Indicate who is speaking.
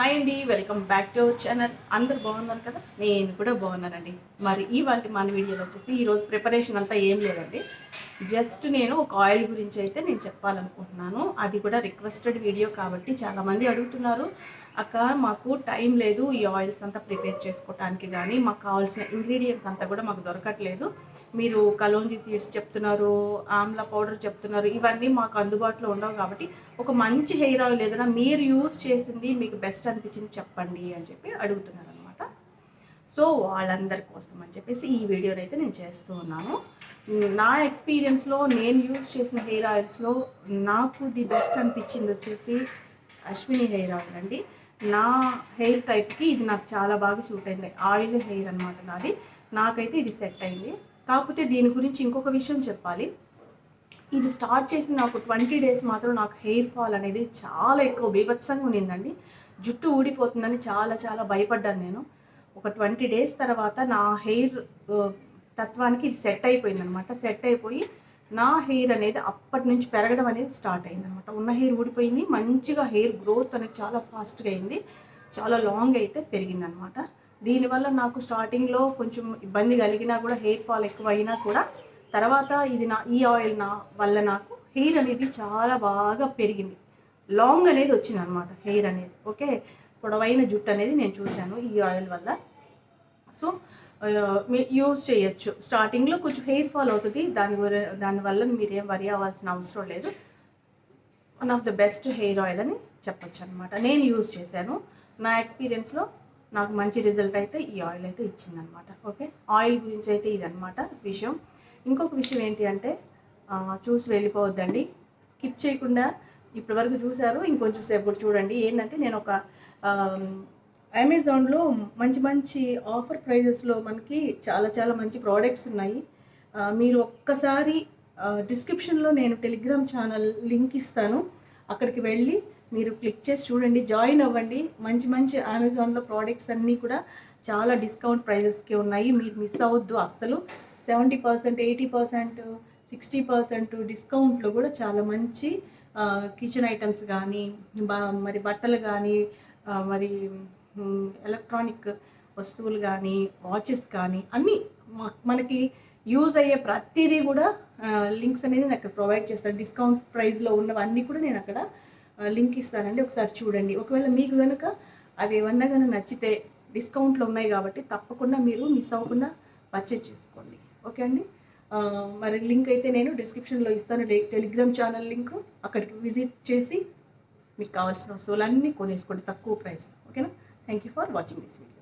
Speaker 1: Hi అండి welcome back to our channel. అందరు బాగున్నారు కదా? నేను కూడా బాగున్నానండి. మరి ఇవాళ మన వీడియోలో వచ్చేసి ఈరోజు ప్రిపరేషన్ అంతా ఏం లేదండి. జస్ట్ నేను ఒక ఆయిల్ గురించి అయితే నేను చెప్పాలనుకుంటున్నాను. అది కూడా రిక్వెస్టెడ్ వీడియో కాబట్టి చాలామంది అడుగుతున్నారు. అక్క మాకు టైం లేదు ఈ ఆయిల్స్ అంతా ప్రిపేర్ చేసుకోవటానికి కానీ మాకు కావాల్సిన ఇంగ్రీడియంట్స్ అంతా కూడా మాకు దొరకట్లేదు. మీరు కలోంజీ సీడ్స్ చెప్తున్నారు ఆమ్లా పౌడర్ చెప్తున్నారు ఇవన్నీ మాకు అందుబాటులో ఉండవు కాబట్టి ఒక మంచి హెయిర్ ఆయిల్ ఏదైనా మీరు యూజ్ చేసింది మీకు బెస్ట్ అనిపించింది చెప్పండి అని చెప్పి అడుగుతున్నారు అనమాట సో వాళ్ళందరి కోసం అని చెప్పేసి ఈ వీడియోని అయితే నేను చేస్తూ ఉన్నాను. నా ఎక్స్పీరియన్స్లో నేను యూజ్ చేసిన హెయిర్ ఆయిల్స్లో నాకు ది బెస్ట్ అనిపించింది వచ్చేసి అశ్విని హెయిర్ ఆయిల్ అండి. నా హెయిర్ టైప్కి ఇది నాకు చాలా బాగా సూట్ అయింది. ఆయిల్ హెయిర్ అనమాట నాది. నాకైతే ఇది సెట్ అయింది. కాకపోతే దీని గురించి ఇంకొక విషయం చెప్పాలి. ఇది స్టార్ట్ చేసిన నాకు ట్వంటీ డేస్ మాత్రం నాకు హెయిర్ ఫాల్ అనేది చాలా ఎక్కువ బీభత్సంగా ఉన్నిందండి. జుట్టు ఊడిపోతుందని చాలా చాలా భయపడ్డాను నేను. ఒక ట్వంటీ డేస్ తర్వాత నా హెయిర్ తత్వానికి ఇది సెట్ అయిపోయింది అనమాట సెట్ అయిపోయి నా హెయిర్ అనేది అప్పటి నుంచి పెరగడం అనేది స్టార్ట్ అయింది అనమాట ఉన్న హెయిర్ ఊడిపోయింది మంచిగా హెయిర్ గ్రోత్ అనేది చాలా ఫాస్ట్గా అయింది చాలా లాంగ్ అయితే పెరిగింది అనమాట దీనివల్ల నాకు స్టార్టింగ్లో కొంచెం ఇబ్బంది కలిగినా కూడా హెయిర్ ఫాల్ ఎక్కువ అయినా కూడా తర్వాత ఇది నా ఈ ఆయిల్ నా వల్ల నాకు హెయిర్ అనేది చాలా బాగా పెరిగింది. లాంగ్ అనేది వచ్చింది అనమాట హెయిర్ అనేది ఓకే? పొడవైన జుట్టు అనేది నేను చూశాను ఈ ఆయిల్ వల్ల. సో యూజ్ uh, చేయొచ్చు. స్టార్టింగ్లో కొంచెం హెయిర్ ఫాల్ అవుతుంది దాని దానివల్ల మీరు ఏం వరి అవ్వాల్సిన అవసరం లేదు. One of the best hair oil అని చెప్పొచ్చు అనమాట నేను యూజ్ చేశాను. నా ఎక్స్పీరియన్స్లో నాకు మంచి రిజల్ట్ అయితే ఈ ఆయిల్ అయితే ఇచ్చిందనమాట ఓకే ఆయిల్ గురించి అయితే ఇదనమాట విషయం. ఇంకొక విషయం ఏంటి అంటే చూసి వెళ్ళిపోవద్దండి. స్కిప్ చేయకుండా ఇప్పటివరకు చూశారు ఇంకొంచెం సేపు కూడా చూడండి. ఏంటంటే నేను ఒక అమెజాన్లో మంచి మంచి ఆఫర్ ప్రైజెస్లో మనకి చాలా చాలా మంచి ప్రోడక్ట్స్ ఉన్నాయి. మీరు ఒక్కసారి డిస్క్రిప్షన్లో నేను టెలిగ్రామ్ ఛానల్ లింక్ ఇస్తాను. అక్కడికి వెళ్ళి మీరు క్లిక్ చేసి చూడండి జాయిన్ అవ్వండి. మంచి మంచి అమెజాన్లో ప్రోడక్ట్స్ అన్నీ కూడా చాలా డిస్కౌంట్ ప్రైజెస్కి ఉన్నాయి. మీరు మిస్ అవ్వద్దు అస్సలు. Seventy percent eighty percent sixty percent డిస్కౌంట్లో కూడా చాలా మంచి కిచెన్ ఐటమ్స్ కానీ మరి బట్టలు కానీ మరి ఎలక్ట్రానిక్ వస్తువులు కానీ వాచెస్ కానీ అన్నీ మనకి యూజ్ అయ్యే ప్రతిదీ కూడా లింక్స్ అనేది నేను అక్కడ ప్రొవైడ్ చేస్తాను. డిస్కౌంట్ ప్రైస్లో ఉన్నవన్నీ కూడా నేను అక్కడ లింక్ ఇస్తానండి. ఒకసారి చూడండి. ఒకవేళ మీకు కనుక అవి ఏమన్నా కానీ నచ్చితే డిస్కౌంట్లు ఉన్నాయి కాబట్టి తప్పకుండా మీరు మిస్ అవ్వకుండా పర్చేజ్ చేసుకోండి. ఓకే అండి? మరి లింక్ అయితే నేను డిస్క్రిప్షన్లో ఇస్తాను. టెలిగ్రామ్ ఛానల్ లింక్ అక్కడికి విజిట్ చేసి మీకు కావాల్సిన వస్తువులన్నీ కొనేసుకోండి తక్కువ ప్రైస్ ఓకేనా thank you for watching this video